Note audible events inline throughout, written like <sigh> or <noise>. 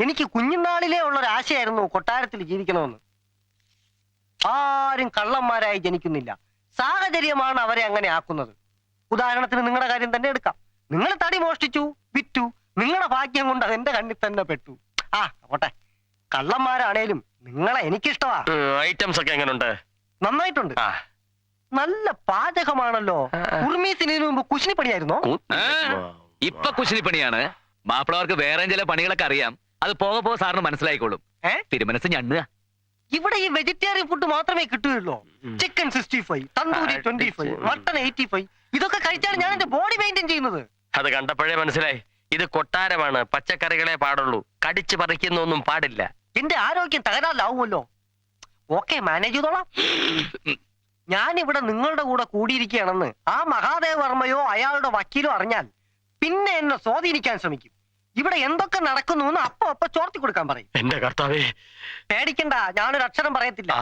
എനിക്ക് കുഞ്ഞുനാളിലേ ഉള്ള ഒരു ആശയായിരുന്നു കൊട്ടാരത്തിൽ ജീവിക്കണമെന്ന്. ആരും കള്ളന്മാരായി ജനിക്കുന്നില്ല. സാഹചര്യമാണ് അവരെ അങ്ങനെ ആക്കുന്നത്. ഉദാഹരണത്തിന് നിങ്ങളുടെ കാര്യം തന്നെ എടുക്കാം. നിങ്ങൾ തടി മോഷ്ടിച്ചു വിറ്റു. നിങ്ങളുടെ ഭാഗ്യം കൊണ്ട് അതെന്റെ കണ്ണിൽ തന്നെ പെട്ടു. ആ പോട്ടെ. കള്ളന്മാരാണേലും നിങ്ങളെ എനിക്കിഷ്ടമാ ഐറ്റംസ് ഒക്കെ എങ്ങനെയുണ്ട് നന്നായിട്ടുണ്ട്. ആ. നല്ല പാചകമാണല്ലോ. ഉർമീസിന് മുമ്പ് കുശിനിപ്പണിയായിരുന്നോ? ഇപ്പൊ കുശിനിപ്പണിയാണ്. മാപ്പിളവർക്ക് വേറെ ചില പണികളൊക്കെ അറിയാം. അത് പോകെ പോ സാറിന് മനസ്സിലായിക്കോളും? തിരുമനസ് ഞണ്ണുക ഇവിടെ ഈ വെജിറ്റേറിയൻ ഫുഡ് മാത്രമേ കിട്ടുകയുള്ളൂ. Chicken sixty five tandoori twenty five mutton eighty five ഇതൊക്കെ കഴിച്ചാണ് ഞാൻ എന്റെ ബോഡി മെയിന്റെയിൻ ചെയ്യുന്നത്. അത് കണ്ടപ്പോഴേ മനസ്സിലായി. ഇത് കൊട്ടാരമാണ്. പച്ചക്കറികളെ പാടുള്ളൂ. കടിച്ചു പറിക്കുന്ന ഒന്നും പാടില്ല. എന്റെ ആരോഗ്യം തകരാറിലാവുമല്ലോ. ഓക്കെ മാനേജ് ചെയ്തോളാം. ഞാൻ ഇവിടെ നിങ്ങളുടെ കൂടെ കൂടിയിരിക്കുകയാണെന്ന് ആ മഹാദേവ വർമ്മയോ അയാളുടെ വക്കീലോ അറിഞ്ഞാൽ പിന്നെ എന്നെ സ്വാധീനിക്കാൻ ശ്രമിക്കും. ഇവിടെ എന്തൊക്കെ നടക്കുന്നു എന്ന് അപ്പൊ അപ്പൊ ചോർത്തി കൊടുക്കാൻ പറയും. എന്റെ കർത്താവേ. പേടിക്കണ്ട ഞാനൊരു അക്ഷരം പറയത്തില്ല.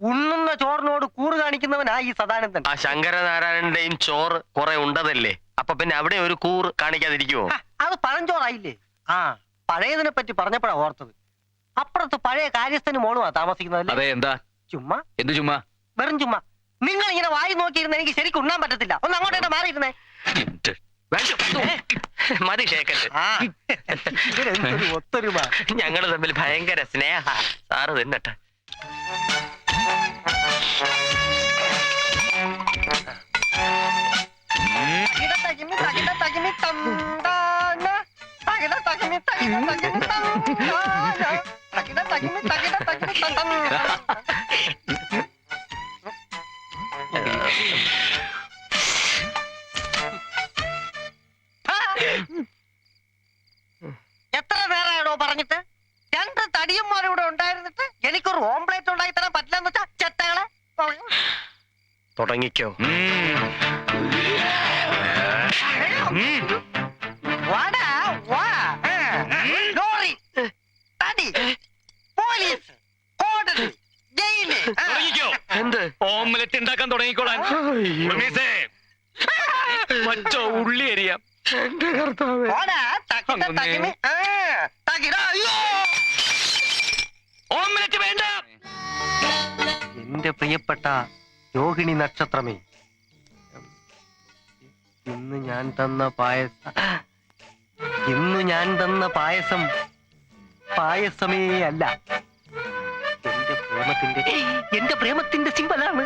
ഉണ്ണുന്ന ചോറിനോട് കൂറ് കാണിക്കുന്നവനാ ഈ സദാനന്ദൻ. ആ ശങ്കരനാരായണന്റെയും ചോറ് കുറെ ഉണ്ടതല്ലേ? അപ്പൊ പിന്നെ അവിടെ ഒരു കൂറ് കാണിക്കാതിരിക്കുവോ? ഹ, അത് പഴഞ്ചോറായില്ലേ? ആ പഴയതിനെ പറ്റി പറഞ്ഞപ്പോഴാ ഓർത്തത്. അപ്പുറത്ത് പഴയ കാര്യസ്ഥന് മോളുമാ താമസിക്കുന്നത് അതെ എന്താ? ചുമ്മാ. എന്ത് ചുമ്മാ? വെറും ചുമ്മാ. നിങ്ങൾ ഇങ്ങനെ വായി നോക്കിയിരുന്ന എനിക്ക് ശരിക്കും ഉണ്ണാൻ പറ്റത്തില്ല. ഒന്ന് അങ്ങോട്ടേക്ക് മാറിയിരുന്നേ. മതി ഷേക്കറ്റ് ഞങ്ങൾ ഇതിനെന്തൊരു ഒത്തൊരുമ. ഞങ്ങൾ തമ്മിൽ ഭയങ്കര സ്നേഹ. സാറ് തിന്നട്ടെ. തകിട തകിമി തകിട തകിമി തകിട തകിട തുടങ്ങിക്കോ. വാടാ, വാ. ലോറി തടി പോലീസ് കോടതി ജയിൽ. ആ. എന്ത്? ഓംലെറ്റ് ഉണ്ടാക്കാൻ തുടങ്ങിക്കോളാൻ. മറ്റോ ഉള്ളി അരിയാം. എന്റെ കർത്താവേ. ഓംലെറ്റ് വേണ്ട. എന്റെ പ്രിയപ്പെട്ട രോഹിണി നക്ഷത്രമേ. ഇന്ന് ഞാൻ തന്ന പായസ. ഇന്ന് ഞാൻ തന്ന പായസം. പായസമേ അല്ല. എന്റെ പ്രേമത്തിന്റെ എന്റെ പ്രേമത്തിന്റെ സിമ്പലാണ്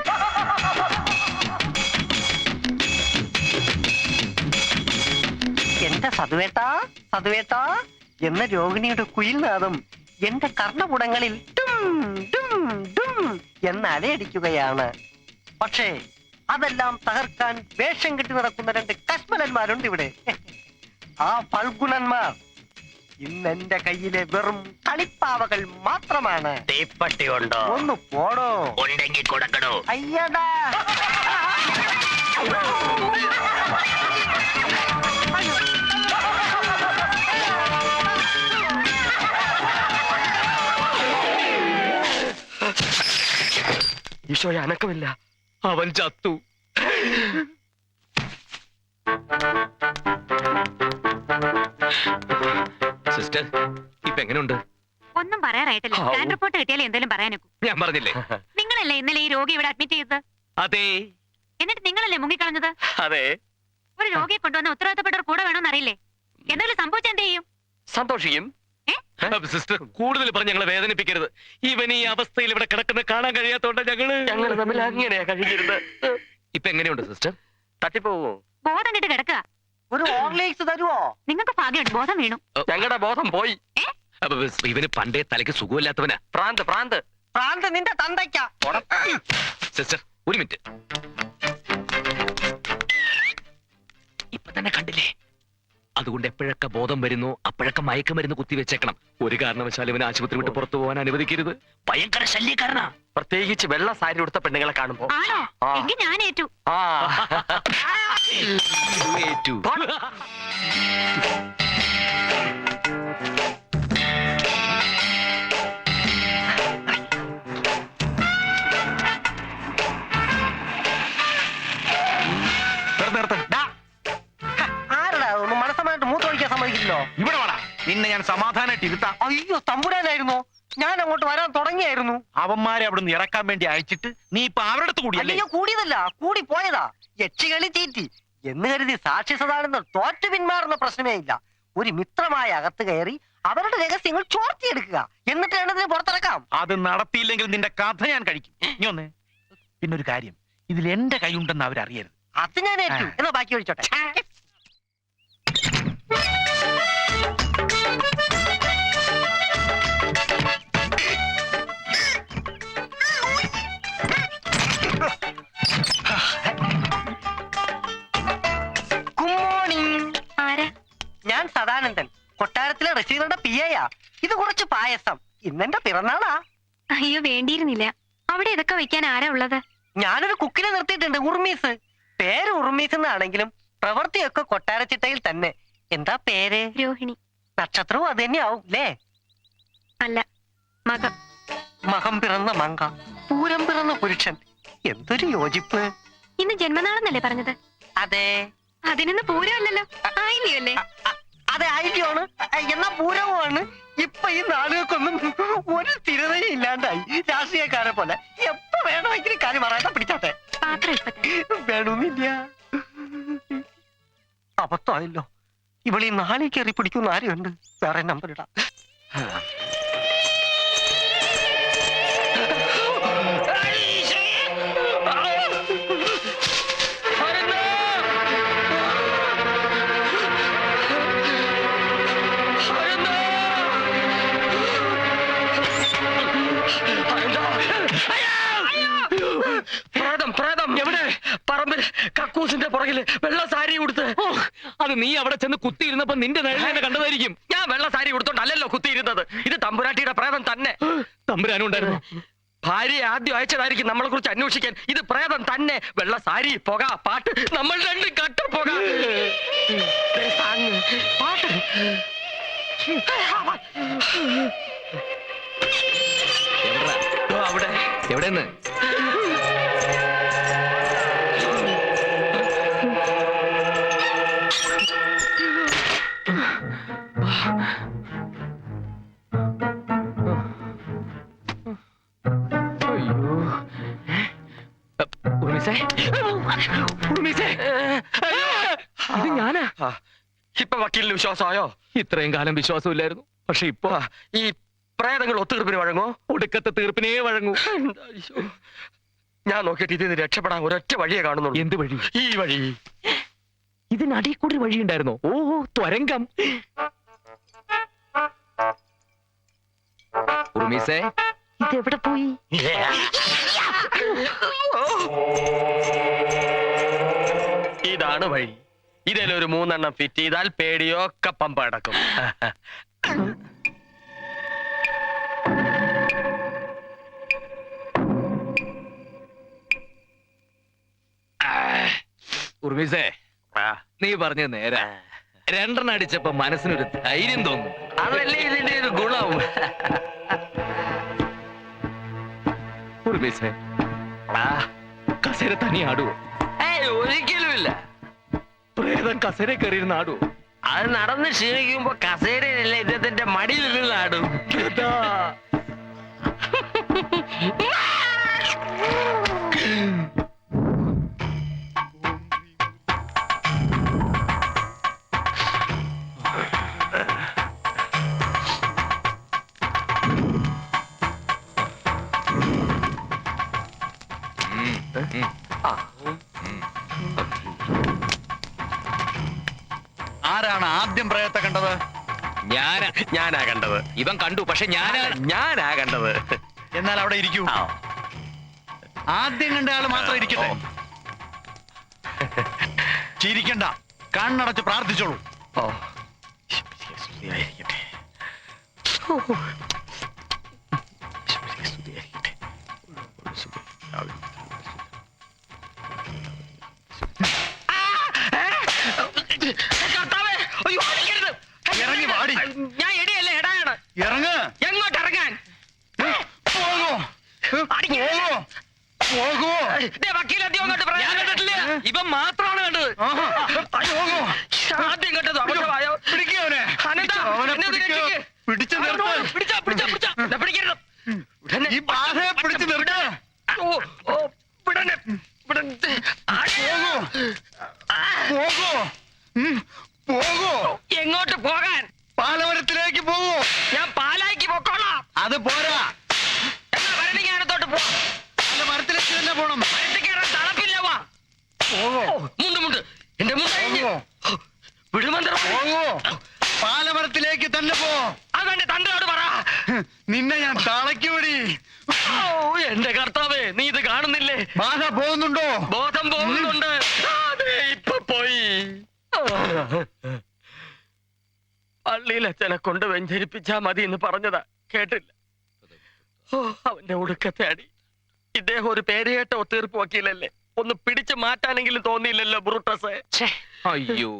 എന്റെ സതുവേട്ട? സതുവേട്ട? എന്ന രോഹിണിയുടെ കുയിൽനാദം എന്റെ കർണപുടങ്ങളിൽ ഡും, ഡും, ഡും എന്ന് അലയടിക്കുകയാണ്. പക്ഷേ അതെല്ലാം തകർക്കാൻ വേഷം കെട്ടി നടക്കുന്ന രണ്ട് കശ്മലന്മാരുണ്ട് ഇവിടെ. <laughs> ആ ഫൽഗുണന്മാർ ഇന്ന് എന്റെ കയ്യിലെ വെറും കളിപ്പാവകൾ മാത്രമാണ്. തീപ്പട്ടി ഉണ്ടോ? ഒന്ന് പോടോ. ഉണ്ടെങ്കിൽ കൊടുക്കണോ? അയ്യടാ. ഈശോയെ അനക്കമില്ല. അവൻ ചത്തു. സിസ്റ്റർ ഇപ്പൊ എങ്ങനെയുണ്ട് ഒന്നും പറയാറായിട്ടില്ല. ഔ. സ്കാൻ റിപ്പോർട്ട് കിട്ടിയാലേ എന്തെങ്കിലും പറയാനൊക്കൂ. ഞാൻ പറഞ്ഞില്ലേ? നിങ്ങളല്ലേ ഇന്നലെ ഈ രോഗി ഇവിടെ അഡ്മിറ്റ് ചെയ്തത്? അതെ. എന്നിട്ട് നിങ്ങളല്ലേ മുങ്ങിക്കളഞ്ഞത്? അതെ. ഒരു രോഗിയെ കൊണ്ടുവന്ന ഉത്തരവാദിത്തപ്പെട്ടവർ കൂടെ വേണമെന്ന് അറിയില്ലേ എന്തെങ്കിലും സംഭവിച്ച എന്ത് ചെയ്യും? സന്തോഷിക്കും. സിസ്റ്റർ കൂടുതൽ പറഞ്ഞ് ഞങ്ങളെ വേദനിപ്പിക്കരുത്. ഇവൻ ഈ അവസ്ഥയിൽ ഇവിടെ കിടക്കുന്ന കാണാൻ കഴിയാത്തോണ്ട ഞങ്ങൾ ഞങ്ങൾ തമ്മിൽ അങ്ങനെയാ കഴിഞ്ഞിരുന്നത്. ഇപ്പൊ എങ്ങനെയുണ്ട് സിസ്റ്റർ? തട്ടിപ്പോവോ? ബോധം കെട്ട് കിടക്കുക ഒരു ഓർലേക്സ് തരുവോ? നിങ്ങൾക്ക് ഭാഗ്യമുണ്ട് ബോധം വീണു. ഞങ്ങളുടെ ബോധം പോയി. ഇവന് പണ്ടേ തലയ്ക്ക് സുഖമില്ലാത്തവനാ. പ്രാന്ത് പ്രാന്ത്. പ്രാന്ത് നിന്റെ തന്തയ്ക്കാ. സിസ്റ്റർ ഒരു മിനിറ്റ്. ഇപ്പൊ തന്നെ കണ്ടില്ലേ? അതുകൊണ്ട് എപ്പോഴൊക്കെ ബോധം വരുന്നു അപ്പോഴൊക്കെ മയക്കുമരുന്ന് കുത്തിവെച്ചേക്കണം ഒരു കാരണവശാലും ഇവനെ ആശുപത്രി വിട്ട് പുറത്തു പോകാൻ അനുവദിക്കരുത്. ഭയങ്കര ശല്യക്കാരനാ. പ്രത്യേകിച്ച് വെള്ള സാരി ഉടുത്ത പെണ്ണുങ്ങളെ കാണുമ്പോ. ആണോ? ആ. എങ്കിൽ ഞാൻ ഏറ്റു. ആ. <laughs> <laughs> ഏറ്റു. <laughs> ഞാൻ സമാധാനമായിട്ട് ഇരുത്താം. അയ്യോ തമ്പുരാനായിരുന്നോ? ഞാൻ അങ്ങോട്ട് വരാൻ തുടങ്ങിയായിരുന്നു. അവന്മാരെ അവിടുന്ന് ഇറക്കാൻ വേണ്ടി അയച്ചിട്ട് നീ ഇപ്പൊ അവരുടെ അടുത്ത് കൂടിയല്ലേ? അയ്യോ കൂടിയതല്ല. കൂടി പോയതാ. യക്ഷികളി തീറ്റി എന്ന് കരുതി സാക്ഷി സദാനന്ദൻ തോറ്റു പിന്മാറുന്ന പ്രശ്നമേ ഇല്ല. ഒരു മിത്രമായ അകത്ത് കയറി അവരുടെ രഹസ്യങ്ങൾ ചോർത്തിയെടുക്കുക. എന്നിട്ട് വേണ്ടതിന് പുറത്തിറക്കാം. അത് നടത്തിയില്ലെങ്കിൽ നിന്റെ കഥ ഞാൻ കഴിക്കും. നീ ഒന്ന്. പിന്നെ ഒരു കാര്യം. ഇതിൽ എന്റെ കൈയുണ്ടെന്ന് അവരറിയരുത്. അത് ഞാൻ ഏറ്റു. എന്നാ ബാക്കി ഒഴിച്ചോട്ടെ. കൊട്ടാരത്തിലെ പിയയാ പി എയാ ഇത് കുറച്ച് പായസം. ഇന്നെന്റെ പിറന്നാളാ. അയ്യോ വേണ്ടിയിരുന്നില്ല. അവിടെ ഇതൊക്കെ വെക്കാൻ ആരാ ഉള്ളത്? ഞാനൊരു കുക്കിനെ നിർത്തിയിട്ടുണ്ട് ഉർമീസ്. പേര് ഉർമീസ് എന്നാണെങ്കിലും പ്രവൃത്തിയൊക്കെ കൊട്ടാരച്ചിട്ടയിൽ തന്നെ. എന്താ പേര്? രോഹിണി. നക്ഷത്രവും അത് തന്നെയാവും അല്ലേ? അല്ല മകം. മകം പിറന്ന മങ്ക പൂരം പിറന്ന പുരുഷൻ. എന്തൊരു യോജിപ്പ്. ഇന്ന് ജന്മനാളെന്നല്ലേ പറഞ്ഞത്? അതെ. അതിനൊന്ന് പൂരമല്ലല്ലോ ആയില്ലയോ അല്ലേ അതെ ഐഡിയാണ് എന്നാ പൂരവുമാണ്. ഇപ്പൊ ഈ നാടുകൾക്കൊന്നും ഒരു സ്ഥിരതയും ഇല്ലാണ്ടായി. രാഷ്ട്രീയക്കാരെ പോലെ. എപ്പോ വേണമെങ്കിലും കാര്യം പറയാത്ത പിടിച്ചാട്ടെ. വേണമെന്നില്ല അബദ്ധമായല്ലോ. ഇവളീ നാളെ കയറി പിടിക്കുന്ന ആരുണ്ട്? വേറെ നമ്പർ ഇടാം. കക്കൂസിന്റെ പുറകിൽ വെള്ള സാരി ഉടുത്ത്. ഓ, അത് നീ അവിടെ ചെന്ന് കുത്തിയിരുന്നപ്പോ നിന്റെ നേരെ കണ്ടതായിരിക്കും. ഞാൻ വെള്ള സാരി ഉടുത്തോണ്ടല്ലോ കുത്തിയിരുന്നത്. ഇത് തമ്പുരാട്ടിയുടെ പ്രേതം തന്നെ. തമ്പുരാനും ഉണ്ടായിരുന്നു. ഭാര്യയെ ആദ്യം അയച്ചതായിരിക്കും നമ്മളെ കുറിച്ച് അന്വേഷിക്കാൻ. ഇത് പ്രേതം തന്നെ. വെള്ള സാരി പുക പാട്ട് നമ്മൾ രണ്ട് കട്ട പുക. ദേ സാങ്, പാട്ട്? ദോ അവിടെ. എവിടെന്ന് ഇത് ഞാനാ? ഇപ്പൊ വക്കീലിന് വിശ്വാസമായോ? ഇത്രയും കാലം വിശ്വാസമില്ലായിരുന്നു. പക്ഷെ ഇപ്പൊ ഈ പ്രേതങ്ങൾ ഒത്തുതീർപ്പിന് വഴങ്ങോ? ഒടുക്കത്തെ തീർപ്പിനേ വഴങ്ങൂ. ഞാൻ നോക്കിയിട്ട് ഇതിന് രക്ഷപ്പെടാൻ ഒരൊറ്റ വഴിയെ കാണുന്നുള്ളൂ. എന്ത് വഴി? ഈ വഴി. ഇതിനടി കൂടി വഴിയുണ്ടായിരുന്നോ? ഓ ത്വരങ്കം ഉർമിസേ ഇതെവിടെ പോയി? ഇതാണ് വഴി. ഇതിലൊരു മൂന്നെണ്ണം ഫിറ്റ് ചെയ്താൽ പേടിയൊക്കെ പമ്പ അടക്കും ഉർമിസേ നീ പറഞ്ഞ നേരെ. രണ്ടെണ്ണം അടിച്ചപ്പോ മനസ്സിനൊരു ധൈര്യം തോന്നും അതല്ലേ ഇതിന്റെ ഒരു ഗുണം? ഉർമിസേ കസേര തനി ആടുവോ ഒരിക്കലുമില്ല. പ്രേതം കസേര കയറിയിരുന്ന ആടുവോ അത് നടന്ന് ക്ഷീണിക്കുമ്പോ കസേരയിലല്ല ഇദ്ദേഹത്തിന്റെ മടിയിൽ നിന്നാടും <laughs> ആദ്യം പ്രയത്തെ കണ്ടത് ഞാനാ ഞാനാ കണ്ടത് ഇവൻ കണ്ടു പക്ഷെ ഞാനാ ഞാനാ കണ്ടത് എന്നാൽ അവിടെ ഇരിക്കൂ ആദ്യം കണ്ട ആൾ മാത്രം ഇരിക്കട്ടെ ചിരിക്കണ്ട കണ്ണടച്ച് പ്രാർത്ഥിച്ചോളൂ ഓ കർത്താവേ, അയ്യോ, അടിക്കരുത്. ഇറങ്ങി വാടി. ഞാൻ എടിയല്ല എടായാണ് ഇറങ്ങ് എങ്ങോട്ട് ഇറങ്ങാൻ പോകോ പോകോ പോകോ ദേ, വക്കീലെത്തി അങ്ങോട്ട് പറയാൻ കണ്ടിട്ടില്ല ഇവൻ മാത്രമാണ് കണ്ടത് ആഹാ. പോകോ ആദ്യം കണ്ടത് അബദ്ധമായോ പിടിക്കവനെ അനന്ത, അവനെ എന്നെ ഒന്ന് പിടിക്കൂ. രക്ഷിക്ക്. പിടിച്ചാ. ഈ ബാധയെ പിടിച്ച് നിർത്ത്. പോകൂ. ആ, പോകൂ ഉം, പോകൂ എങ്ങോട്ട് പോകാൻ പാലവരത്തിലേക്ക് പോകൂ ഞാൻ പാലാക്കി പൊക്കോളാം അത് പോരാ എന്നാ ഭരണിക്കാനത്തോട്ട് പോ പാലമരത്തിലേക്ക് തന്നെ പോണം മരത്തിൽ കയറാൻ തളപ്പില്ല വാ പോകൂ ഓ, മുണ്ട് മുണ്ട് എന്റെ മുണ്ട് അഴിഞ്ഞ്. പോകൂ വിടുമന്ത്രം പോകൂ പാലമരത്തിലേക്ക് തന്നെ പോ അതെന്റെ തന്തയോട് പറ നിന്നെ ഞാൻ തളയ്ക്കൂടി ഓ എന്റെ കർത്താവേ നീ ഇത് കാണുന്നില്ലേ ബാധ പോകുന്നുണ്ടോ ബോധം പോകുന്നുണ്ട് ആ, ദേ ഇപ്പൊ പോയി പള്ളിയിലച്ഛനെ കൊണ്ട് വെഞ്ചരിപ്പിച്ചാ മതി എന്ന് പറഞ്ഞതാ. കേട്ടില്ല. ഓ അവന്റെ ഒടുക്കത്തെ അടി ഇദ്ദേഹം ഒരു പേരുകേട്ട ഒത്തീർപ്പ് വക്കീലല്ലേ? ഒന്ന് പിടിച്ചു മാറ്റാനെങ്കിലും തോന്നിയില്ലല്ലോ ബ്രൂട്ടസ്. ഛേ, അയ്യോ.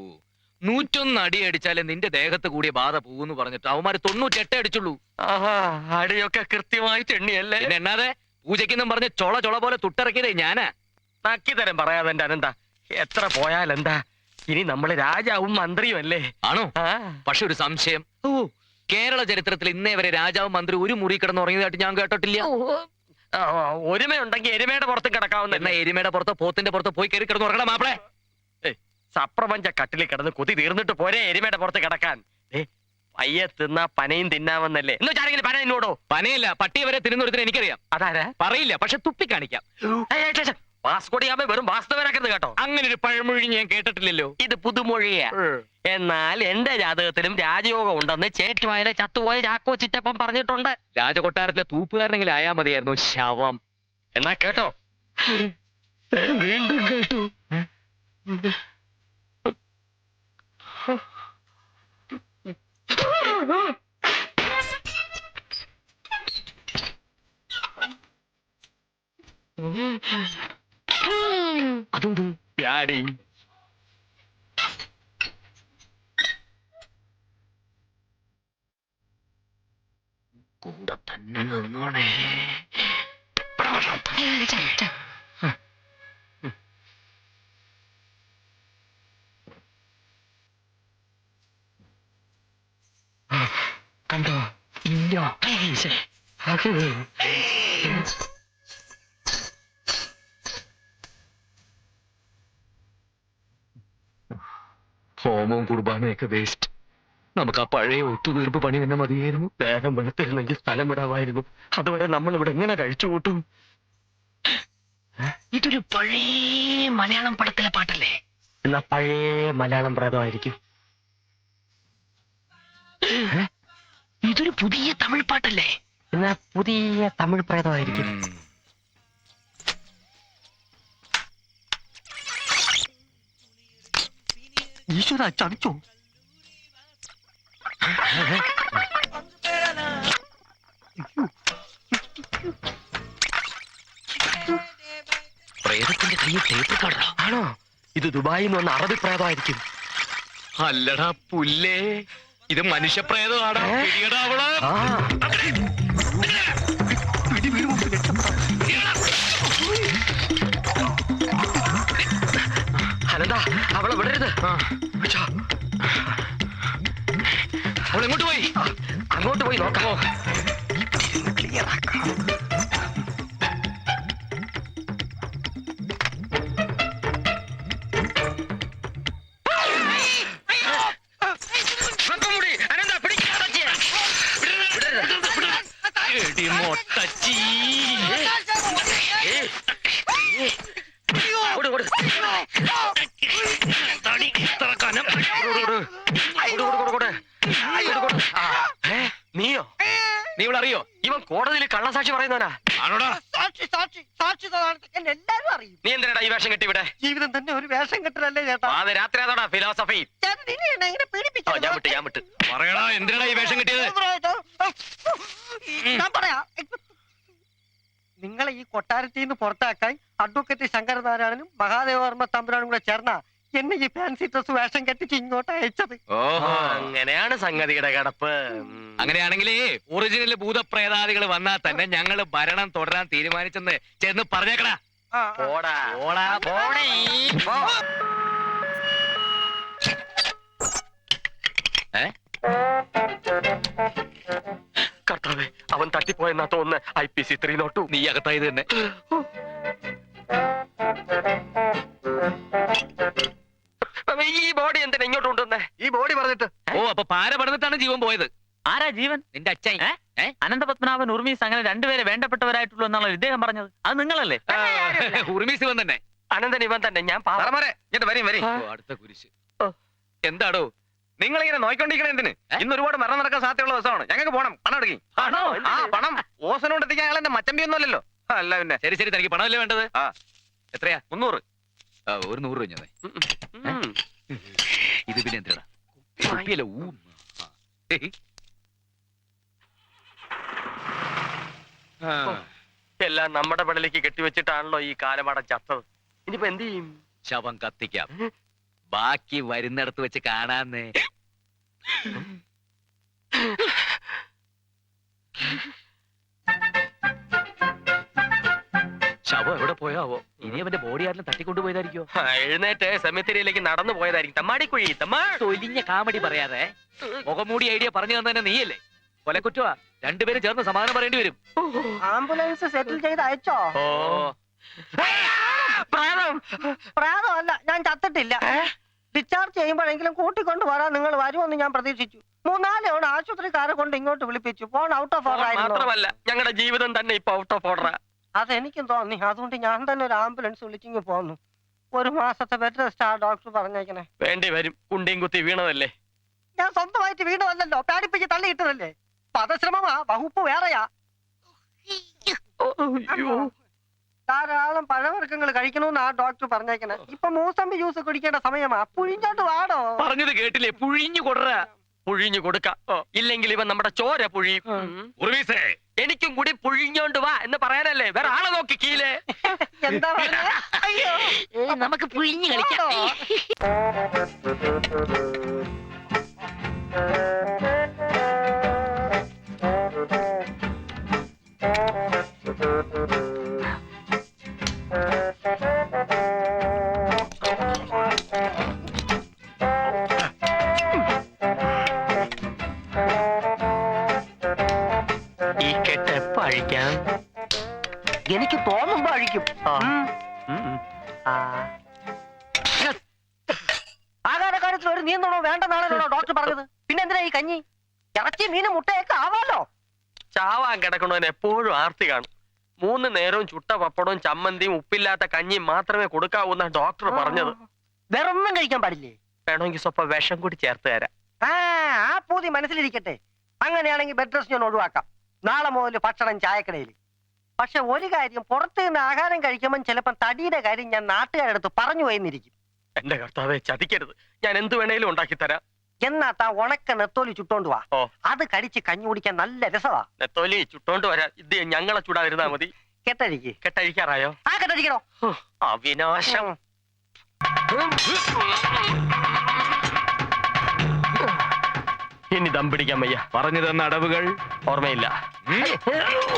നൂറ്റൊന്ന് അടി അടിച്ചാലേ നിന്റെ ദേഹത്ത് കൂടിയ ബാധ പോകുന്നു പറഞ്ഞിട്ട് അവന്മാര് തൊണ്ണൂറ്റെട്ട് അടിച്ചുള്ളൂ. ആഹാ അടിയൊക്കെ കൃത്യമായിട്ട് എണ്ണിയല്ലേ? പിന്നെ എന്നാതെ? പൂജയ്ക്കെന്നും പറഞ്ഞ് ചൊള ചൊള പോലെ തുട്ടിറക്കിയതേ ഞാനാ. നക്കി തരം പറയാതെ എന്റെ അനന്ത. എത്ര പോയാലെന്താ? ഇനി നമ്മൾ രാജാവും മന്ത്രിയും അല്ലേ? ആണോ? പക്ഷെ ഒരു സംശയം. ഓ. കേരള ചരിത്രത്തിൽ ഇന്നേ വരെ രാജാവും മന്ത്രി ഒരു മുറി കിടന്ന് ഉറങ്ങിയതായിട്ട് ഞാൻ കേട്ടിട്ടില്ല. ഒരുമയുണ്ടെങ്കിൽ എരുമയുടെ പുറത്ത് എന്നാ കിടക്കാവുന്ന എരുമയുടെ പുറത്ത് പോത്തിന്റെ പുറത്ത് പോയി കയറി കിടന്ന് ഉറങ്ങണം മാപ്പിളെ. സപ്രപഞ്ച കട്ടിലിൽ കിടന്ന് കൊതി തീർന്നിട്ട് പോരെ എരുമയുടെ പുറത്ത് കിടക്കാൻ. പയ്യെ തിന്നാ പനയും തിന്നാമെന്നല്ലേ? എന്ന് വെച്ചാരെങ്കിലും പന എന്നോടോ പനയല്ല പട്ടിയെ വരെ തിരുന്നൊരുത്തിന് എനിക്കറിയാം. അതാരാ? പറയില്ല പക്ഷെ തുപ്പി കാണിക്കാം. വാസ്കോടിയാമ വെറും വാസ്തവനാക്കരുത് കേട്ടോ. അങ്ങനെ ഒരു പഴമൊഴി ഞാൻ കേട്ടിട്ടില്ലല്ലോ. ഇത് പുതുമൊഴിയാ. എന്നാൽ എന്റെ ജാതകത്തിലും രാജയോഗം ഉണ്ടെന്ന് ചേറ്റുമായാലെ ചത്തുപോയ ചാക്കോ ചിറ്റപ്പം പറഞ്ഞിട്ടുണ്ട്. രാജകൊട്ടാരത്തിലെ തൂപ്പുകാരനെങ്കിലും ആയാ മതിയായിരുന്നു. ശവം. എന്നാ കേട്ടോ. വീണ്ടും കേട്ടു. അതെന്ത്? പ്യാടി കൂടെ തന്നെ നിന്നോണേ. കണ്ടോ? ഇല്ല. ഹോമവും കുർബാനയൊക്കെ വേസ്റ്റ് നമുക്ക് ആ പഴയ ഒത്തുതീർപ്പ് പണി തന്നെ മതിയായിരുന്നു. ദേഹം വെളുത്തിരുന്നെങ്കിൽ സ്ഥലം വിടാമായിരുന്നു. അതുവരെ നമ്മൾ ഇവിടെ എങ്ങനെ കഴിച്ചു കൂട്ടും? ഇതൊരു പഴയ മലയാളം പടത്തിലെ പാട്ടല്ലേ? എന്നാ പഴയ മലയാളം പ്രേതമായിരിക്കും. ഇതൊരു പുതിയ തമിഴ് പാട്ടല്ലേ? എന്നാ പുതിയ തമിഴ് പ്രേതമായിരിക്കും. ഈശ്വര ചതിച്ചോ പ്രേതത്തിന്റെ കയ്യിൽ ടേപ്പ് കാർഡാ ആണോ? ഇത് ദുബായിൽ നിന്ന് വന്ന അറബി പ്രേതമായിരിക്കും. അല്ലടാ പുല്ലേ. ഇത് മനുഷ്യപ്രേതമാടാ ഏ? അവൾ. അനന്ത അവളെ വിടരുത് ആ, അവൾ എങ്ങോട്ട് പോയി അങ്ങോട്ട് പോയി നോക്കാമോ ക്ലിയർ ആക്കാം. പറയുന്നവനാ? ആണോടാ? സാക്ഷി സാക്ഷി സാക്ഷി എന്നെ എല്ലാരും അറിയും. നീ എന്തിനാടാ ഈ വേഷം കെട്ടി ഇവിടെ ജീവിതം തന്നെ ഒരു വേഷം കെട്ടലല്ലേ ചേട്ടാ? അത് രാത്രി അതാടാ ഫിലോസഫി ചേട്ടൻ ഇനി എന്നെ ഇങ്ങനെ ഓ ഞാൻ വിട്ട് ഞാൻ വിട്ട്. പറയടാ എന്തിനാടാ ഈ വേഷം കെട്ടിയത്? ഞാൻ പറയാ. നിങ്ങളെ ഈ കൊട്ടാരത്തിൽ നിന്ന് പുറത്താക്കാൻ അഡ്വക്കേറ്റ് ശങ്കരനാരായണനും മഹാദേവർമ്മ തമ്പുരാനും കൂടെ ചേർന്ന എന്നെ ഈ ഫാൻസി ഡ്രസ് വേഷം കെട്ടിച്ച് ഇങ്ങോട്ട് അയച്ചത്. ഓഹോ. അങ്ങനെയാണ് സംഗതിയുടെ കടപ്പ്. അങ്ങനെയാണെങ്കിലേ ഒറിജിനൽ ഭൂതപ്രേതാദികൾ വന്നാൽ തന്നെ ഞങ്ങൾ ഭരണം തുടരാൻ തീരുമാനിച്ചെന്ന് ചെന്ന് പറഞ്ഞേക്കടാ. ആ, ആ. പോടാ. പോടാ, പോടേ. പോ. ഏ? കർത്താവേ അവൻ തട്ടിപ്പോയെന്നാ തോന്ന് I P C three nought two. നീ അകത്തായത് തന്നെ. ഈ ബോഡി എന്തിനാ ഇങ്ങോട്ട് കൊണ്ടുവന്നേ? ഈ ബോഡി പറഞ്ഞിട്ട്. ഓ അപ്പൊ പാര പടന്നിട്ടാണ് ജീവൻ പോയത്. ആരാ ജീവൻ? നിന്റെ അച്ഛൻ. ഏ? അനന്തപത്മനാഭൻ ഉർമീസ് അങ്ങനെ രണ്ടുപേരെ വേണ്ടപ്പെട്ടവരായിട്ടുള്ളൂ എന്നാണ് ഇദ്ദേഹം പറഞ്ഞത്? അത് നിങ്ങളല്ലേ? തന്നെ. അനന്തൻ ഇവൻ തന്നെ. ഞാൻ പാവം. പറമരെ ഇങ്ങോട്ട് വരും വരും. അടുത്ത കുരിശ്. എന്താടോ? നിങ്ങൾ ഇങ്ങനെ നോയിക്കൊണ്ടിരിക്കണ എന്തിന് ഇന്ന് ഒരുപാട് മരണം നടക്കാൻ സാധ്യതയുള്ള ദിവസമാണ്. ഞങ്ങൾക്ക് പോണം പണം എടുക്കി? ആ പണം. ഓസനോട് എത്തിക്കാൻ അയാൾ എന്റെ മച്ചമ്പി അല്ല പിന്നെ. ശരി ശരി തനിക്ക് പണമല്ലേ വേണ്ടത്? ആ. എത്രയാ? മുന്നൂറ്. ആ, ഒരു നൂറ് രൂപ ഞാൻ ഇത് പിന്നെ എന്തിനാ കുപ്പിയല്ല ഊ ആ. ഏയ്. ആ. എല്ലാം നമ്മുടെ പടലേക്ക് കെട്ടിവെച്ചിട്ടാണല്ലോ ഈ കാലമട ചത്തത്. ഇനിയിപ്പോ എന്ത് ചെയ്യും? ശവം കത്തിക്കാം. ബാക്കി വരുന്നിടത്ത് വെച്ച് കാണാന്നേ. <laughs> ശവം എവിടെ പോയാവോ? ഇനി അവന്റെ ബോഡി ആരെങ്കിലും തട്ടിക്കൊണ്ടുപോയതായിരിക്കോ എഴുന്നേറ്റ് സെമിത്തേരിയിലേക്ക് നടന്നു പോയതായിരിക്കും. തമ്മാടിക്കുഴി തമ്മാ. തൊലിഞ്ഞ കാമഡി പറയാതെ മുഖമൂടി ഐഡിയ പറഞ്ഞു തന്നെ നീയല്ലേ? കൊലക്കുറ്റവാ. രണ്ടുപേരും ചേർന്ന് സമാധാനം പറയേണ്ടി വരും. ആംബുലൻസ് സെറ്റിൽ ചെയ്ത് അയച്ചോ? ഓ. പ്രാണം പ്രായമല്ല ഞാൻ ചത്തിട്ടില്ല. ഡിസ്ചാർജ് ചെയ്യുമ്പോഴെങ്കിലും കൂട്ടിക്കൊണ്ട് വരാൻ നിങ്ങൾ വരുമെന്ന് ഞാൻ പ്രതീക്ഷിച്ചു. മൂന്നാൽ തവണ ആശുപത്രിക്കാരെ കൊണ്ട് ഇങ്ങോട്ട് വിളിപ്പിച്ചു. ഫോൺ ഔട്ട് ഓഫ് ഓർഡർ ആയിരുന്നു. മാത്രമല്ല ഞങ്ങളുടെ ജീവിതം തന്നെ ഇപ്പൊ ഔട്ട് ഓഫ് ഓർഡറാ അതെനിക്കും തോന്നി അതുകൊണ്ട് ഞാൻ തന്നെ ഒരു ആംബുലൻസ് വിളിച്ചിങ്ങ് പോന്നു. ഒരു മാസത്തെ ബെഡ് റെസ്റ്റ് ആ ഡോക്ടർ പറഞ്ഞേക്കണേ. വേണ്ടി വരും. കുണ്ടിയും കുത്തി വീണതല്ലേ? ഞാൻ സ്വന്തമായിട്ട് വീണതല്ലോ പേടിപ്പിച്ച് തള്ളിയിട്ടതല്ലേ പദശ്രമമാ വകുപ്പ് വേറെയാ. ധാരാളം പഴവർഗങ്ങൾ കഴിക്കണമെന്ന് ആ ഡോക്ടർ പറഞ്ഞേക്കണേ. ഇപ്പൊ മൂസമ്പി ജ്യൂസ് കുടിക്കേണ്ട സമയമാ. പുഴിഞ്ഞോട്ട് വാടോ. പറഞ്ഞത് കേട്ടില്ലേ? പുഴിഞ്ഞു കൊടുറ. പുഴിഞ്ഞു കൊടുക്ക. ഇല്ലെങ്കിൽ ഇവ നമ്മുടെ ചോര പുഴിയും. ഉറുമീസേ എനിക്കും കൂടി പുഴിഞ്ഞോണ്ട് വാ എന്ന് പറയാനല്ലേ? വേറെ ആളെ നോക്കി കീലേ എന്താ? അയ്യോ. നമുക്ക് പുഴിഞ്ഞു കളിക്കാം. തോന്നുമ്പോ അഴിക്കും ആകാര കാര്യത്തിൽ ഒരു നീന്തണോ വേണ്ടെന്നാണല്ലോ ഡോക്ടർ പറഞ്ഞത്. പിന്നെ എന്തിനാ ഈ കഞ്ഞി? ഇറച്ചി മീനും മുട്ടയൊക്കെ ആവാലോ? ചാവാൻ കിടക്കണവന് എപ്പോഴും ആർത്തി കാണും. മൂന്ന് നേരവും ചുട്ട പപ്പടവും ചമ്മന്തിയും ഉപ്പില്ലാത്ത കഞ്ഞിയും മാത്രമേ കൊടുക്കാവൂ എന്നാണ് ഡോക്ടർ പറഞ്ഞത്. വേറൊന്നും കഴിക്കാൻ പാടില്ലേ? വേണമെങ്കിൽ സ്വപ്പം വിഷം കൂടി ചേർത്ത് തരാം. ആ ആ പൂതി മനസ്സിലിരിക്കട്ടെ. അങ്ങനെയാണെങ്കിൽ ബെഡ് റെസ്റ്റ് ഞാൻ ഒഴിവാക്കാം. നാളെ മുതൽ ഭക്ഷണം ചായക്കടയിൽ പക്ഷെ ഒരു കാര്യം പുറത്തു നിന്ന് ആഹാരം കഴിക്കുമ്പോൾ ചിലപ്പോൾ തടിയുടെ കാര്യം ഞാൻ നാട്ടുകാരടുത്ത് പറഞ്ഞു പോയെന്നിരിക്കും. എന്റെ കർത്താവെ ചതിക്കരുത്. ഞാൻ എന്ത് വേണേലും ഉണ്ടാക്കി തരാം എന്നാ താ ഉണക്ക നെത്തോലി ചുട്ടോണ്ട് വാ. ഓ. അത് കടിച്ച് കഞ്ഞി കുടിക്കാൻ നല്ല രസവാ. നെത്തോലി ചുട്ടോണ്ട് വരാ. ഇത് ഞങ്ങളെ ചൂടാതിരുന്നാ മതി. കെട്ടഴിക്ക്. കെട്ടഴിക്കാറായോ? ആ കേട്ടഴിക്കണോ? ഹോ, അവിനാശം. ഇനി ദം പിടിക്കാൻ വയ്യ. പറഞ്ഞു തന്ന അടവുകൾ ഓർമ്മയില്ല?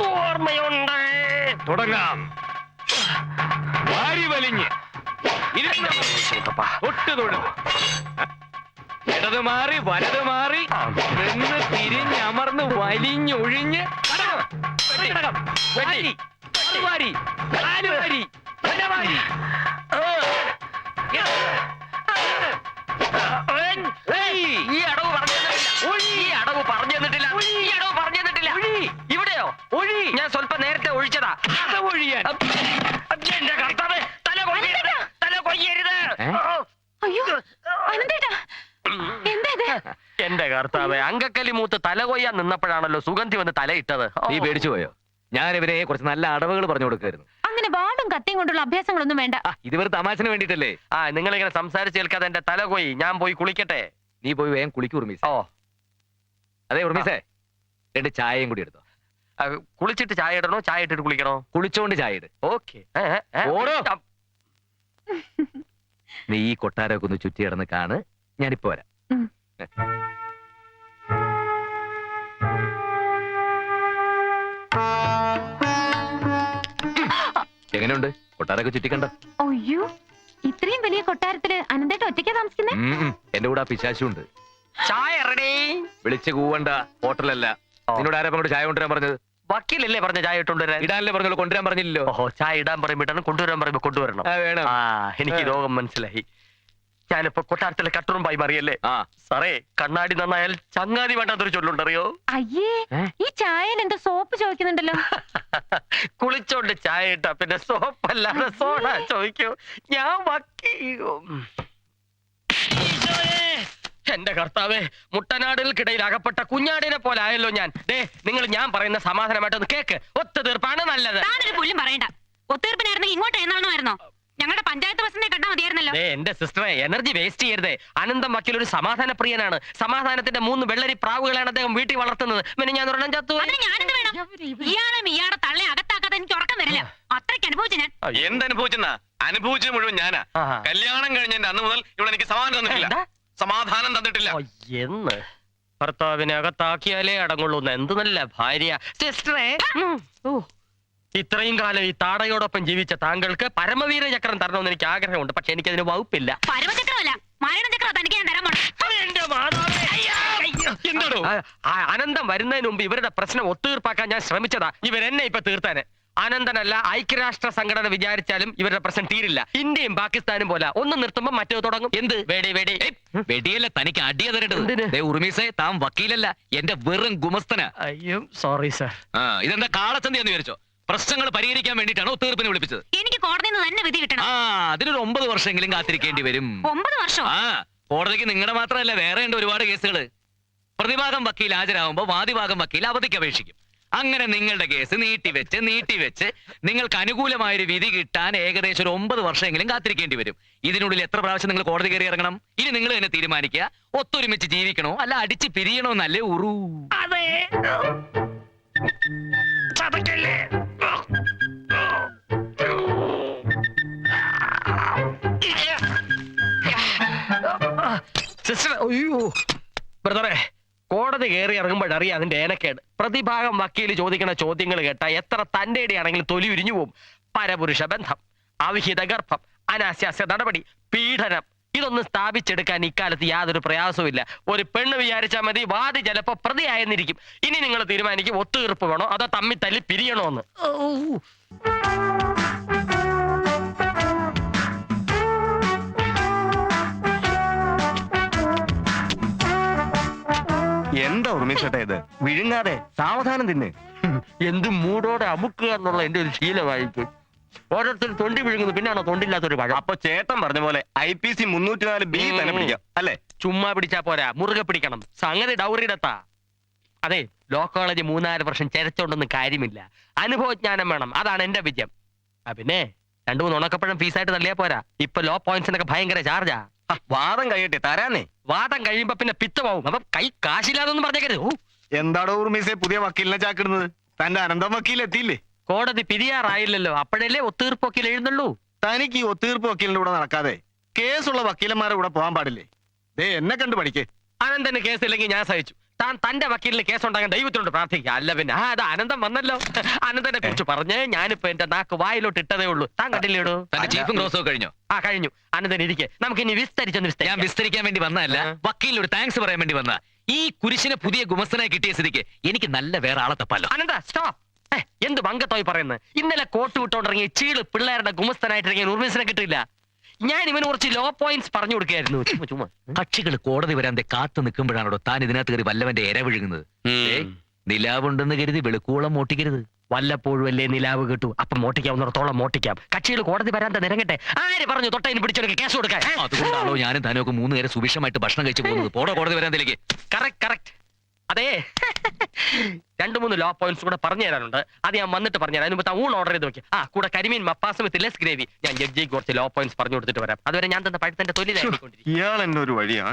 ഓർമ്മയുണ്ട്. തുടങ്ങാം. വാരി വലിഞ്ഞ്. തൊട്ട് തൊഴുത്. ഇടത് മാറി വലത് മാറി. നിന്ന് തിരിഞ്ഞമർന്ന് വലിഞ്ഞൊഴിഞ്ഞ് വാരി, വാരി, വാരി, വാരി. കർത്താവേ അങ്കക്കലി മൂത്ത് തല കൊയ്യാൻ നിന്നപ്പോഴാണല്ലോ സുഗന്ധി വന്ന് തലയിട്ടത്. നീ പേടിച്ചു പോയോ? ഞാൻ ഇവരെ കുറച്ച് നല്ല അടവുകൾ പറഞ്ഞു കൊടുക്കായിരുന്നു അങ്ങനെ വാളും കത്തിയും കൊണ്ടുള്ള അഭ്യാസങ്ങളൊന്നും വേണ്ട. ആ ഇത് വെറും തമാശന് വേണ്ടിട്ടല്ലേ ആ നിങ്ങൾ ഇങ്ങനെ സംസാരിച്ച് കേൾക്കാതെ എന്റെ തല കൊയ്യി ഞാൻ പോയി കുളിക്കട്ടെ. നീ പോയി വേഗം കുളിക്കൂ ഉർമീസ്. ഓ. അതെ ഉർമീസേ. രണ്ട് ചായയും കൂടി എടുത്തോ. ആ, കുളിച്ചിട്ട് ചായ ഇടണോ? ചായ ഇട്ടിട്ട് കുളിക്കണോ? കുളിച്ചോണ്ട് ചായ ഇട്. ഓക്കെ. ഓടോ. നീ ഈ കൊട്ടാരമൊക്കെ ഒന്ന് ചുറ്റി കിടന്ന് കാണ്. ഞാനിപ്പോ വരാം. ഉം. എങ്ങനെയുണ്ട്? കൊട്ടാരൊക്കെ ചുറ്റിക്കണ്ട. അയ്യോ ഇത്രയും വലിയ കൊട്ടാരത്തിൽ അനന്തേട്ട ഒറ്റയ്ക്കാ താമസിക്കുന്നേ. എന്റെ കൂടെ ആ പിശാശുണ്ട്. ചായ റെഡി വിളിച്ചു കൂവണ്ട ഹോട്ടലല്ല. നിന്നോട് ആരാ അങ്ങോട്ട് ചായ കൊണ്ടുവരാൻ പറഞ്ഞത്? വക്കീലല്ലേ പറഞ്ഞ ചായ ഇട്ടുകൊണ്ടുവരാൻ? ഇടാനല്ലേ പറഞ്ഞല്ലോ കൊണ്ടുവരാൻ പറഞ്ഞില്ലല്ലോ. ഓഹോ ചായ ഇടാൻ പറയുമ്പോഴാണ് കൊണ്ടുവരാൻ പറയുമ്പോ കൊണ്ടുവരണം. ആ വേണം. ആ എനിക്ക്. രോഗം മനസ്സിലായി. ഞാനിപ്പോ കൊട്ടാരത്തിലെ കട്ടുറുമ്പായി മാറിയല്ലേ? ആ. സാറേ കണ്ണാടി നന്നായാൽ ചങ്ങാതി വേണ്ടാത്തൊരു ചൊല്ലുണ്ടറിയോ? അയ്യേ ഏ? ഈ ചായൻ എന്തോ സോപ്പ് ചോദിക്കുന്നുണ്ടല്ലോ. <laughs> കുളിച്ചോണ്ട് ചായ ഇട്ടാ പിന്നെ സോപ്പല്ലാതെ സോഡ ചോദിക്കൂ. ഞാൻ വക്കീയോ എന്റെ കർത്താവേ മുട്ടനാടുകൾക്കിടയിൽ അകപ്പെട്ട കുഞ്ഞാടിനെ പോലെ ആയല്ലോ ഞാൻ. ദേ നിങ്ങൾ ഞാൻ പറയുന്ന സമാധാനമായിട്ടൊന്ന് കേക്ക്. ഒത്തുതീർപ്പാണ് നല്ലത്. താനൊരു പുല്ലും പറയണ്ട. ഒത്തീർപ്പിനായിരുന്നെങ്കിൽ ഇങ്ങോട്ട് എഴുന്നള്ളണമായിരുന്നോ? ഞങ്ങളുടെ പഞ്ചായത്ത് ബസ്സിനെ കണ്ടാ മതിയായിരുന്നല്ലോ. ദേ എന്റെ സിസ്റ്ററെ എനർജി വേസ്റ്റ് ചെയ്യരുത്. അനന്തം വക്കീൽ ഒരു സമാധാന പ്രിയനാണ് സമാധാനത്തിന്റെ മൂന്ന് വെള്ളരി പ്രാവുകളാണ് അദ്ദേഹം വീട്ടിൽ വളർത്തുന്നത്. പിന്നെ ഞാൻ ഒരെണ്ണം ചത്തു അതിന് ഞാനെന്ത് വേണം? ഇയാളെ ഇയാളെ തള്ളെ അകത്താക്കാതെ എനിക്ക് ഉറക്കം വരില്ല. അത്രയ്ക്ക് അനുഭവിച്ചു ഞാൻ. എന്തനുഭവിച്ചെന്നാ? അനുഭവിച്ചത് മുഴുവൻ ഞാനാ. ആഹാ. കല്യാണം കഴിഞ്ഞതിന്റെ അന്ന് മുതൽ ഇവിടെ എനിക്ക് സമാധാനം തന്നിട്ടില്ല. എന്താ? സമാധാനം തന്നിട്ടില്ല. ഓ, എന്ന്. ഭർത്താവിനെ അകത്താക്കിയാലേ അടങ്ങുള്ളൂ. എന്ന് എന്ത് നല്ല ഭാര്യ. സിസ്റ്ററെ. ഉം. ഓ. ഇത്രയും കാലം ഈ താടയോടൊപ്പം ജീവിച്ച താങ്കൾക്ക് പരമവീര ചക്രം തരണമെന്ന് എനിക്ക് ആഗ്രഹമുണ്ട്. പക്ഷെ എനിക്ക് എനിക്കതിന് വകുപ്പില്ല. പരമചക്രമല്ല. മരണചക്രം തനിക്ക് ഞാൻ തരാൻ പോണം. എന്റെ മാതാവേ. എന്താടോ? ആ, ആ, അനന്തം വരുന്നതിന് മുമ്പ് ഇവരുടെ പ്രശ്നം ഒത്തുതീർപ്പാക്കാൻ ഞാൻ ശ്രമിച്ചതാ. ഇവരെന്നെ ഇപ്പൊ തീർത്താന്. അനന്തനല്ല ഐക്യരാഷ്ട്ര സംഘടന വിചാരിച്ചാലും ഇവരുടെ പ്രശ്നം തീരില്ല. ഇന്ത്യയും പാകിസ്ഥാനും പോലെ ഒന്ന് നിർത്തുമ്പോ മറ്റേ തുടങ്ങും. എന്ത്? വേടി വേടി. ഏയ്, വെടിയല്ല തനിക്ക് അടിയ എന്തിന്? തരേണ്ടത് ദേ ഉറുമീസേ താൻ വക്കീലല്ല. എന്റെ വെറും ഗുമസ്തന. അയ്യോ സോറി സർ ആ ഇതെന്താ കാളച്ചന്തി എന്ന് വിചാരിച്ചോ? പ്രശ്നങ്ങൾ പരിഹരിക്കാൻ വേണ്ടിയിട്ടാണ് ഒത്തീർപ്പിനെ വിളിപ്പിച്ചത്. എനിക്ക് കോടതിയിൽ നിന്ന് തന്നെ വിധി കിട്ടണം. ആ അതിനൊരു ഒമ്പത് വർഷമെങ്കിലും കാത്തിരിക്കേണ്ടി വരും. ഒമ്പത് വർഷം? ആ കോടതിക്ക് നിങ്ങളുടെ മാത്രമല്ല വേറെ ഉണ്ട് ഒരുപാട് കേസുകൾ പ്രതിഭാഗം വക്കീൽ ഹാജരാകുമ്പോൾ വാദിഭാഗം വക്കീൽ അവധിക്ക് അപേക്ഷിക്കും. അങ്ങനെ നിങ്ങളുടെ കേസ് നീട്ടിവെച്ച് നീട്ടിവെച്ച് നിങ്ങൾക്ക് അനുകൂലമായ ഒരു വിധി കിട്ടാൻ ഏകദേശം ഒരു ഒമ്പത് വർഷമെങ്കിലും കാത്തിരിക്കേണ്ടി വരും. ഇതിനുള്ളിൽ എത്ര പ്രാവശ്യം നിങ്ങൾ കോടതി കയറി ഇറങ്ങണം? ഇനി നിങ്ങൾ തന്നെ തീരുമാനിക്കുക. ഒത്തൊരുമിച്ച് ജീവിക്കണോ? അല്ല അടിച്ച് പിരിയണോ എന്നല്ലേ ഉറൂ. അതെ. അയ്യോ. ബ്രദറെ കോടതി കയറി ഇറങ്ങുമ്പോഴറിയാം അതിന്റെ ഏനക്കേട് പ്രതിഭാഗം വക്കീൽ ചോദിക്കുന്ന ചോദ്യങ്ങൾ കേട്ട എത്ര തന്റെ ആണെങ്കിലും തൊലി ഉരിഞ്ഞു പോവും. പരപുരുഷ ബന്ധം അവിഹിത ഗർഭം അനാശാസ്യ നടപടി പീഡനം. ഇതൊന്നും സ്ഥാപിച്ചെടുക്കാൻ ഇക്കാലത്ത് യാതൊരു പ്രയാസവും ഇല്ല. ഒരു പെണ്ണ് വിചാരിച്ചാൽ മതി വാദി ചിലപ്പോ പ്രതിയായെന്നിരിക്കും. ഇനി നിങ്ങൾ തീരുമാനിക്കും ഒത്തുതീർപ്പ് വേണോ? അതോ തമ്മി തല്ലി പിരിയണോ എന്ന്? എന്താ ഉർമിച്ചേട്ടാ ഇത്? വിഴുങ്ങാതെ സാവധാനം തിന്ന്. എന്ത് മൂടോടെ അമുക്കുക എന്നുള്ള എന്റെ ഒരു ശീലമായിരിക്കും. ഓരോരുത്തർ തൊണ്ടി വിഴുങ്ങുന്നു. പിന്നാണോ തൊണ്ടില്ലാത്തൊരു പഴം? അപ്പൊ ചേട്ടൻ പറഞ്ഞ പോലെ ഐ പി സി മുന്നൂറ്റി നാല് ബി തന്നെ പിടിക്കാം അല്ലെ? ചുമ്മാ പിടിച്ചാ പോരാ. മുറുകെ പിടിക്കണം. സംഗതി ഡൗറിയിടത്താ അതെ ലോ കോളേജ് മൂന്നാൽ വർഷം ചരച്ചോണ്ടൊന്നും കാര്യമില്ല. അനുഭവജ്ഞാനം വേണം. അതാണ് എന്റെ വിജയം. ആ പിന്നെ രണ്ടു മൂന്ന് ഉണക്കപ്പഴം ഫീസായിട്ട് തള്ളിയാ പോരാ. ഇപ്പൊ ലോ പോയിന്റ്സിനൊക്കെ ഭയങ്കര ചാർജാ വാദം കഴിയട്ടെ തരാന്നേ. വാദം കഴിയുമ്പോ പിന്നെ പിത്തമാവും. അപ്പൊ കൈ കാശില്ലാതൊന്നും പറഞ്ഞേക്കരുത്. ഓ എന്താടോ ഉർമീസെ പുതിയ വക്കീലിനെ ചാക്കിടുന്നത്? തന്റെ അനന്തം വക്കീൽ എത്തിയില്ലേ? കോടതി പിരിയാറായില്ലല്ലോ. അപ്പോഴല്ലേ ഒത്തീർപ്പൊക്കിൽ എഴുതുന്നുള്ളൂ. തനിക്ക് ഈ ഒത്തീർപ്പ് വക്കീലിന്റെ കൂടെ നടക്കാതെ കേസുള്ള വക്കീലന്മാരെ കൂടെ പോകാൻ പാടില്ലേ? ദേ എന്നെ കണ്ടു പഠിക്കേ. അനന്തന് കേസില്ലെങ്കിൽ ഞാൻ സഹിച്ചു. താൻ തന്റെ വക്കീലിന് കേസുണ്ടാകാൻ ദൈവത്തിനോട് പ്രാർത്ഥിക്കുക. അല്ല പിന്നെ ആ അത് അനന്തം വന്നല്ലോ. അനന്തനെ കുറിച്ച് പറഞ്ഞ് ഞാനിപ്പോ എന്റെ നാക്ക് വായിലോട്ട് ഇട്ടതേ ഉള്ളൂ. താൻ കണ്ടില്ലേടോ? തന്റെ ചീഫും ക്രോസും കഴിഞ്ഞോ? ആ കഴിഞ്ഞു. അനന്തൻ ഇരിക്കെ. നമുക്ക് ഇനി വിസ്തരിച്ചൊന്ന് ഞാൻ വിസ്തരിക്കാം വിസ്തരിക്കാൻ വേണ്ടി വന്നതല്ല വക്കീലിനോട് താങ്ക്സ് പറയാൻ വേണ്ടി വന്ന. ഈ കുരിശിനെ പുതിയ ഗുമസ്തനായി കിട്ടിയ സ്ഥിതിക്ക് എനിക്ക് നല്ല വേറെ ആളെ തപ്പാലോ? അനന്ത സ്റ്റോപ്പ് എന്ത് ബങ്കത്തോയി പറയുന്നത്? ഇന്നലെ കോട്ട് വിട്ടോണ്ടിറങ്ങിയ ചീൾ പിള്ളേരുടെ ഗുമസ്തനായിട്ടിറങ്ങിയ ഉർമിസിനെ കിട്ടില്ല ഞാൻ ഇവന് കുറച്ച് ലോ പോയിന്റ്സ് പറഞ്ഞു കൊടുക്കായിരുന്നു ചുമ്മാ ചുമ്മാ. കക്ഷികൾ കോടതി വരാൻ കാത്തു നിൽക്കുമ്പോഴാണോ താൻ ഇതിനകത്ത് കയറി വല്ലവന്റെ ഇര വിഴുങ്ങുന്നത്. ഏയ്, നിലാവുണ്ടെന്ന് കരുതി വെളുക്കോളം മോട്ടിക്കരുത്. വല്ലപ്പോഴും അല്ലേ നിലാവ് കിട്ടു? അപ്പൊ മോട്ടിക്കാവുന്നിടത്തോളം മോട്ടിക്കാം. കക്ഷികൾ കോടതി വരാൻ നിരങ്ങട്ടെ? ആര് പറഞ്ഞു തൊട്ടതിന് പിടിച്ചെടുക്ക കേസ് കൊടുക്കാൻ? അതുകൊണ്ടാണോ ഞാനും തനോക്ക് മൂന്ന് നേരം സുഭിക്ഷമായിട്ട് ഭക്ഷണം കഴിച്ചു പോകുന്നത്? പോടോ കോടതി വരാൻ കറക്റ്റ് കറക്റ്റ് അതെ. <laughs> രണ്ടു മൂന്ന് ലോ പോയിന്റ്സ് കൂടെ പറഞ്ഞു തരാനുണ്ട്. അത് ഞാൻ വന്നിട്ട് പറഞ്ഞു തരാം. അതിന് ഊൺ ഓർഡർ ചെയ്ത് നോക്കി ആ കൂടെ കരിമീൻ മപ്പാസ് വിത്ത് ലെസ് ഗ്രേവി ഞാൻ ജഡ്ജിക്ക് കുറച്ച് ലോ പോയിന്റ്സ് പറഞ്ഞു കൊടുത്തിട്ട് വരാം. അതുവരെ ഞാൻ തന്ന പഴുത്തന്റെ തൊലി ഇയാൾ എന്നെ ഒരു വഴിയാ